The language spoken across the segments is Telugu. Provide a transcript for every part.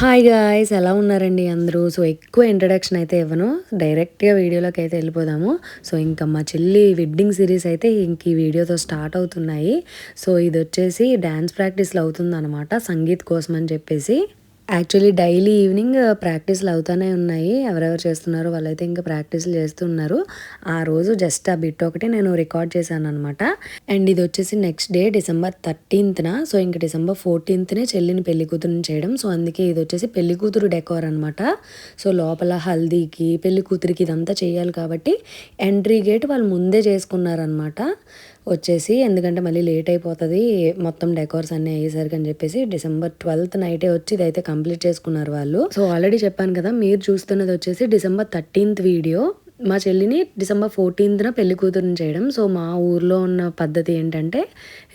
హాయ్ గాయ్స్ ఎలా ఉన్నారండి అందరూ? సో ఎక్కువ ఇంట్రడక్షన్ అయితే ఇవ్వను. డైరెక్ట్గా వీడియోలోకి అయితే వెళ్ళిపోదాము. సో ఇంకా మా చెల్లి వెడ్డింగ్ సిరీస్ అయితే ఇంక ఈ వీడియోతో స్టార్ట్ అవుతున్నాయి. సో ఇది వచ్చేసి డ్యాన్స్ ప్రాక్టీస్లో అవుతుందన్నమాట సంగీత్ కోసం అని చెప్పేసి. యాక్చువల్లీ డైలీ ఈవినింగ్ ప్రాక్టీస్లు అవుతూనే ఉన్నాయి. ఎవరెవరు చేస్తున్నారో వాళ్ళైతే ఇంకా ప్రాక్టీస్లు చేస్తున్నారు. ఆ రోజు జస్ట్ ఆ బిట్ ఒకటి నేను రికార్డ్ చేశాను అనమాట అండ్ ఇది వచ్చేసి నెక్స్ట్ డే డిసెంబర్ థర్టీన్త్న. సో ఇంకా డిసెంబర్ ఫోర్టీన్త్నే చెల్లిని పెళ్ళి కూతురుని చేయడం. సో అందుకే ఇది వచ్చేసి పెళ్ళి కూతురు డెకోర్ అనమాట సో లోపల హల్దీకి పెళ్ళి కూతురికి ఇదంతా చేయాలి కాబట్టి ఎంట్రీ గేట్ వాళ్ళు ముందే చేసుకున్నారనమాట వచ్చేసి ఎందుకంటే మళ్ళీ లేట్ అయిపోతుంది మొత్తం డెకోర్స్ అన్నీ అయ్యేసరికి అని చెప్పేసి డిసెంబర్ ట్వెల్త్ నైటే వచ్చి ఇదైతే కంప్లీట్ చేసుకున్నారు వాళ్ళు. సో ఆల్రెడీ చెప్పాను కదా మీరు చూస్తున్నది వచ్చేసి డిసెంబర్ థర్టీన్త్ వీడియో మా చెల్లిని డిసెంబర్ ఫోర్టీన్త్న పెళ్ళి కూతురుని చేయడం. సో మా ఊర్లో ఉన్న పద్ధతి ఏంటంటే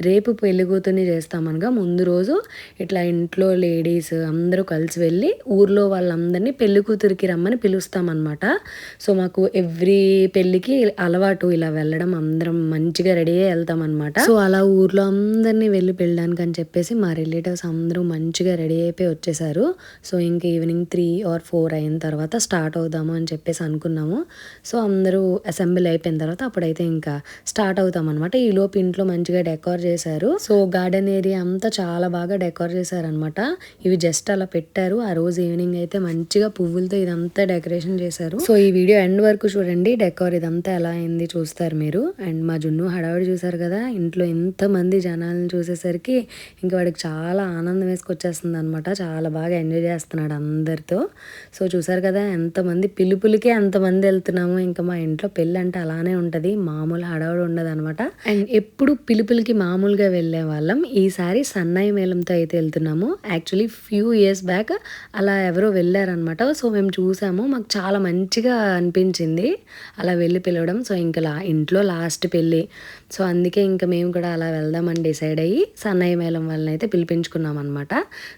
రేపు పెళ్ళి కూతుర్ని చేస్తామనగా ముందు రోజు ఇట్లా ఇంట్లో లేడీస్ అందరూ కలిసి వెళ్ళి ఊర్లో వాళ్ళందరినీ పెళ్ళి కూతురికి రమ్మని పిలుస్తామన్నమాట సో మాకు ఎవ్రీ పెళ్ళికి అలవాటు ఇలా వెళ్ళడం అందరం మంచిగా రెడీ అయ్యి వెళ్తామన్నమాట సో అలా ఊర్లో అందరినీ వెళ్ళి పెళ్ళడానికి అని చెప్పేసి మా రిలేటివ్స్ అందరూ మంచిగా రెడీ అయిపోయి వచ్చేసారు. సో ఇంకా ఈవినింగ్ త్రీ ఆర్ ఫోర్ అయిన తర్వాత స్టార్ట్ అవుదాము అని చెప్పేసి అనుకున్నాము. సో అందరూ అసెంబ్లీ అయిపోయిన తర్వాత అప్పుడైతే ఇంకా స్టార్ట్ అవుతాం అనమాట ఈ లోపు ఇంట్లో మంచిగా డెకోర్ చేశారు. సో గార్డెన్ ఏరియా అంతా చాలా బాగా డెకోర్ చేశారనమాట ఇవి జస్ట్ అలా పెట్టారు. ఆ రోజు ఈవినింగ్ అయితే మంచిగా పువ్వులతో ఇదంతా డెకరేషన్ చేశారు. సో ఈ వీడియో ఎండ్ వరకు చూడండి. డెకోర్ ఇదంతా ఎలా అయింది చూస్తారు మీరు. అండ్ మా జున్ను హడావిడి చూసారు కదా. ఇంట్లో ఎంతమంది జనాలను చూసేసరికి ఇంకా వాడికి చాలా ఆనందం వేసుకొచ్చేస్తుంది అనమాట చాలా బాగా ఎంజాయ్ చేస్తున్నాడు అందరితో. సో చూసారు కదా ఎంతమంది పిలుపులకే అంతమంది వెళ్తున్నాము ఇంకా మా ఇంట్లో పెళ్ళి అంటే అలానే ఉంటుంది. మామూలు హడావుడు ఉండదు అనమాట అండ్ ఎప్పుడు పిలుపులకి మామూలుగా వెళ్ళే వాళ్ళం. ఈసారి సన్నాయి మేళంతో అయితే వెళ్తున్నాము. యాక్చువల్లీ ఫ్యూ ఇయర్స్ బ్యాక్ అలా ఎవరో వెళ్ళారనమాట సో మేము చూసాము. మాకు చాలా మంచిగా అనిపించింది. అలా వెళ్ళి పిలవడం. సో ఇంకా లా ఇంట్లో లాస్ట్ పెళ్ళి. సో అందుకే ఇంకా మేము కూడా అలా వెళ్దామని డిసైడ్ అయ్యి సన్నాయి మేళం వాళ్ళని అయితే పిలిపించుకున్నాం అనమాట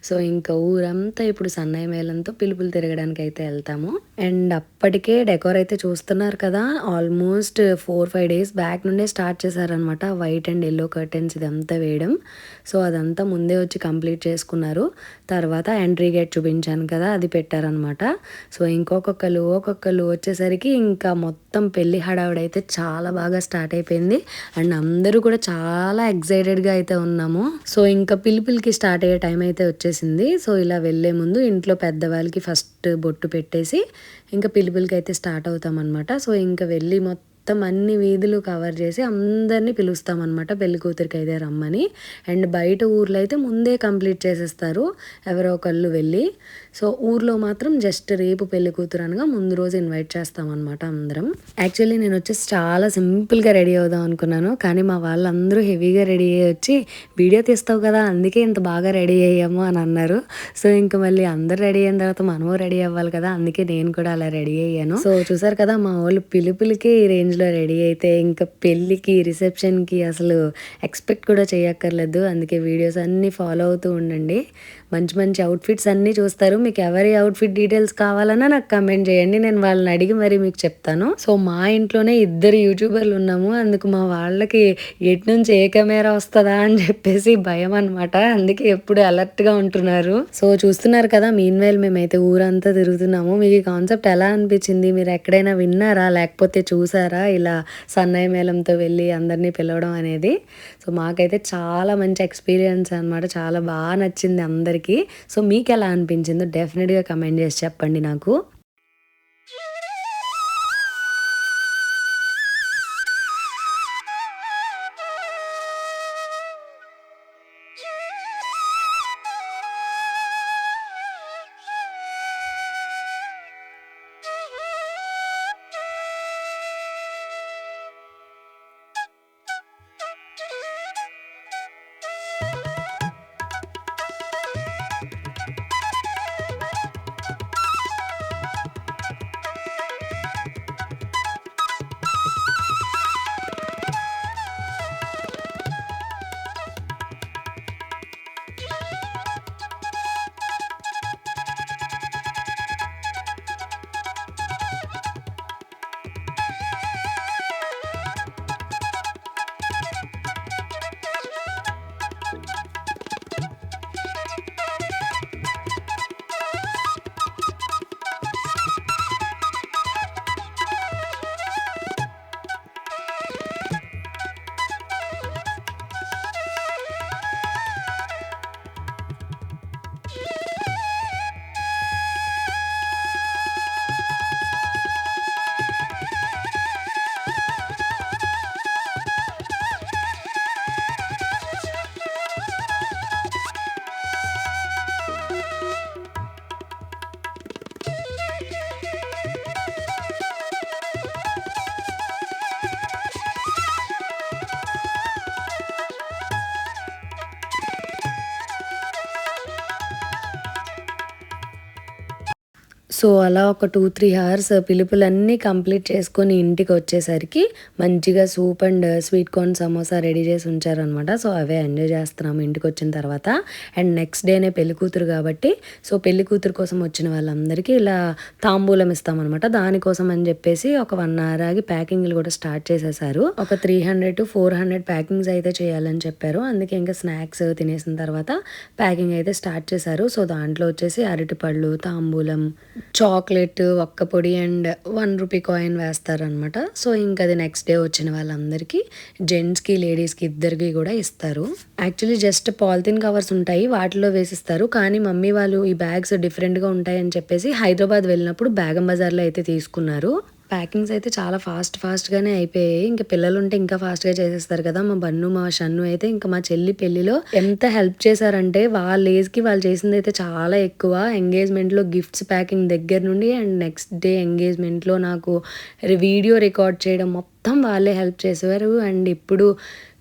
సో ఇంకా ఊరంతా ఇప్పుడు సన్నాయి మేళంతో పిలుపులు తిరగడానికి అయితే వెళ్తాము. అండ్ అప్పటికే డెకోర్ అయితే చూస్తున్నారు కదా almost four five days back నుండే స్టార్ట్ చేశారనమాట వైట్ అండ్ ఎల్లో కర్టెన్స్ ఇదంతా వేయడం. సో అదంతా ముందే వచ్చి కంప్లీట్ చేసుకున్నారు. తర్వాత ఎంట్రీ గేట్ చూపించాను కదా అది పెట్టారనమాట సో ఇంకొకళ్ళు ఒక్కొక్కరు వచ్చేసరికి ఇంకా మొత్తం పెళ్ళి హడావిడైతే చాలా బాగా స్టార్ట్ అయిపోయింది. అండ్ అందరూ కూడా చాలా ఎక్సైటెడ్గా అయితే ఉన్నాము. సో ఇంకా పిలుపులకి స్టార్ట్ అయ్యే టైం అయితే వచ్చేసింది. సో ఇలా వెళ్ళే ముందు ఇంట్లో పెద్దవాళ్ళకి ఫస్ట్ బొట్టు పెట్టేసి ఇంకా పిలుపులకి అయితే స్టార్ట్ అనమాట సో ఇంకా వెళ్ళి మొత్తం మొత్తం అన్ని వీధులు కవర్ చేసి అందరినీ పిలుస్తామన్నమాట పెళ్ళి కూతురికి అయితే రమ్మని. అండ్ బయట ఊర్లో అయితే ముందే కంప్లీట్ చేసేస్తారు ఎవరో ఒకళ్ళు వెళ్ళి. సో ఊర్లో మాత్రం జస్ట్ రేపు పెళ్ళి కూతురు అనగా ముందు రోజు ఇన్వైట్ చేస్తామన్నమాట అందరం. యాక్చువల్లీ నేను వచ్చేసి చాలా సింపుల్గా రెడీ అవుదాం అనుకున్నాను. కానీ మా వాళ్ళందరూ హెవీగా రెడీ అయ్యి వచ్చి వీడియో తీస్తావు కదా అందుకే ఇంత బాగా రెడీ అయ్యాము అని అన్నారు. సో ఇంకా మళ్ళీ అందరు రెడీ అయిన తర్వాత మనము రెడీ అవ్వాలి కదా అందుకే నేను కూడా అలా రెడీ అయ్యాను. సో చూసారు కదా మా వాళ్ళు పిలుపులకి ఈ రేంజ్ రోజులో రెడీ అయితే ఇంకా పెళ్ళికి రిసెప్షన్కి అసలు ఎక్స్పెక్ట్ కూడా చేయక్కర్లేదు. అందుకే వీడియోస్ అన్నీ ఫాలో అవుతూ ఉండండి. మంచి మంచి అవుట్ఫిట్స్ అన్నీ చూస్తారు. మీకు ఎవరి అవుట్ఫిట్ డీటెయిల్స్ కావాలన్నా నాకు కమెంట్ చేయండి. నేను వాళ్ళని అడిగి మరి మీకు చెప్తాను. సో మా ఇంట్లోనే ఇద్దరు యూట్యూబర్లు ఉన్నాము. అందుకు మా వాళ్ళకి ఎటు నుంచి ఏ కెమెరా వస్తుందా అని చెప్పేసి భయం అనమాట అందుకే ఎప్పుడు అలర్ట్గా ఉంటున్నారు. సో చూస్తున్నారు కదా మీన్ వేల్ మేమైతే ఊరంతా తిరుగుతున్నాము. మీకు ఈ కాన్సెప్ట్ ఎలా అనిపించింది? మీరు ఎక్కడైనా విన్నారా? లేకపోతే చూసారా? ఇలా సన్నాయి మేళంతో వెళ్ళి అందరినీ పిలవడం అనేది. సో మాకైతే చాలా మంచి ఎక్స్పీరియన్స్ అనమాట చాలా బాగా నచ్చింది అందరికీ. సో మీకు ఎలా అనిపించిందో డెఫినెట్గా కమెంట్ చేసి చెప్పండి నాకు. సో అలా ఒక టూ త్రీ అవర్స్ పిలుపులన్నీ కంప్లీట్ చేసుకొని ఇంటికి వచ్చేసరికి మంచిగా soup and sweet corn samosa ready చేసి ఉంచారనమాట సో అవే ఎంజాయ్ చేస్తున్నాము ఇంటికి వచ్చిన తర్వాత. అండ్ నెక్స్ట్ డేనే పెళ్ళి కూతురు కాబట్టి సో పెళ్ళి కూతురు కోసం వచ్చిన వాళ్ళందరికీ ఇలా తాంబూలం ఇస్తామన్నమాట. దానికోసం అని చెప్పేసి ఒక వన్ అవర్ ఆగి ప్యాకింగ్లు కూడా స్టార్ట్ చేసేసారు. ఒక three hundred to four hundred packings అయితే చేయాలని చెప్పారు. అందుకే ఇంకా స్నాక్స్ తినేసిన తర్వాత ప్యాకింగ్ అయితే స్టార్ట్ చేశారు. సో దాంట్లో వచ్చేసి అరటిపళ్ళు తాంబూలం చాక్లెట్ ఒక్క పొడి అండ్ వన్ రూపీ కాయిన్ వేస్తారనమాట సో ఇంకా అది నెక్స్ట్ డే వచ్చిన వాళ్ళందరికీ జెంట్స్కి లేడీస్కి ఇద్దరికి కూడా ఇస్తారు. యాక్చువల్లీ జస్ట్ పాలిథిన్ కవర్స్ ఉంటాయి వాటిలో వేసిస్తారు. కానీ మమ్మీ వాళ్ళు ఈ బ్యాగ్స్ డిఫరెంట్గా ఉంటాయని చెప్పేసి హైదరాబాద్ వెళ్ళినప్పుడు బేగం బజార్లో అయితే తీసుకున్నారు. ప్యాకింగ్స్ అయితే చాలా ఫాస్ట్ ఫాస్ట్గానే అయిపోయాయి. ఇంకా పిల్లలు ఉంటే ఇంకా ఫాస్ట్గా చేసేస్తారు కదా. మా బన్ను మా షన్ను అయితే ఇంకా మా చెల్లి పెళ్ళిలో ఎంత హెల్ప్ చేశారంటే వాళ్ళ ఏజ్కి వాళ్ళు చేసింది అయితే చాలా ఎక్కువ. ఎంగేజ్మెంట్లో గిఫ్ట్స్ ప్యాకింగ్ దగ్గర నుండి అండ్ నెక్స్ట్ డే ఎంగేజ్మెంట్లో నాకు వీడియో రికార్డ్ చేయడం మొత్తం వాళ్ళే హెల్ప్ చేసేవారు. అండ్ ఇప్పుడు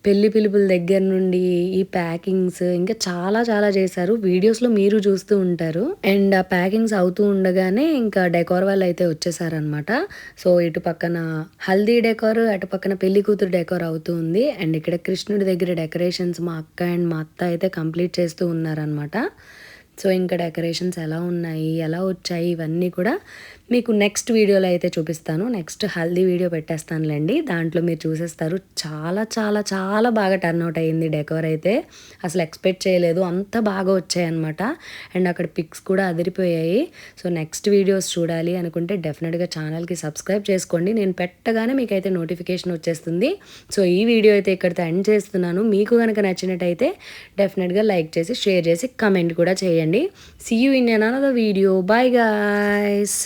పెళ్ళి పిలుపుల దగ్గర నుండి ఈ ప్యాకింగ్స్ ఇంకా చాలా చాలా చేశారు. వీడియోస్లో మీరు చూస్తూ ఉంటారు. అండ్ ఆ ప్యాకింగ్స్ అవుతూ ఉండగానే ఇంకా డెకోర్ వాళ్ళు అయితే వచ్చేసారనమాట సో ఇటు పక్కన హల్దీ డెకోర్ అటు పక్కన పెళ్ళి కూతురు డెకోర్ అవుతూ ఉంది. అండ్ ఇక్కడ కృష్ణుడి దగ్గర డెకరేషన్స్ మా అక్క అండ్ మా అత్త అయితే కంప్లీట్ చేస్తూ ఉన్నారనమాట సో ఇంకా డెకరేషన్స్ ఎలా ఉన్నాయి ఎలా వచ్చాయి ఇవన్నీ కూడా మీకు నెక్స్ట్ వీడియోలో అయితే చూపిస్తాను. నెక్స్ట్ హల్దీ వీడియో పెట్టేస్తానులేండి. దాంట్లో మీరు చూసేస్తారు. చాలా చాలా చాలా బాగా టర్న్అవుట్ అయ్యింది డెకోర్ అయితే. అసలు ఎక్స్పెక్ట్ చేయలేదు. అంత బాగా వచ్చాయన్నమాట అండ్ అక్కడ పిక్స్ కూడా అదిరిపోయాయి. సో నెక్స్ట్ వీడియోస్ చూడాలి అనుకుంటే డెఫినెట్గా ఛానల్కి సబ్స్క్రైబ్ చేసుకోండి. నేను పెట్టగానే మీకైతే నోటిఫికేషన్ వచ్చేస్తుంది. సో ఈ వీడియో అయితే ఇక్కడితో ఎండ్ చేస్తున్నాను. మీకు కనుక నచ్చినట్టయితే డెఫినెట్గా లైక్ చేసి షేర్ చేసి కమెంట్ కూడా చేయండి. చేయండి see you in another video bye guys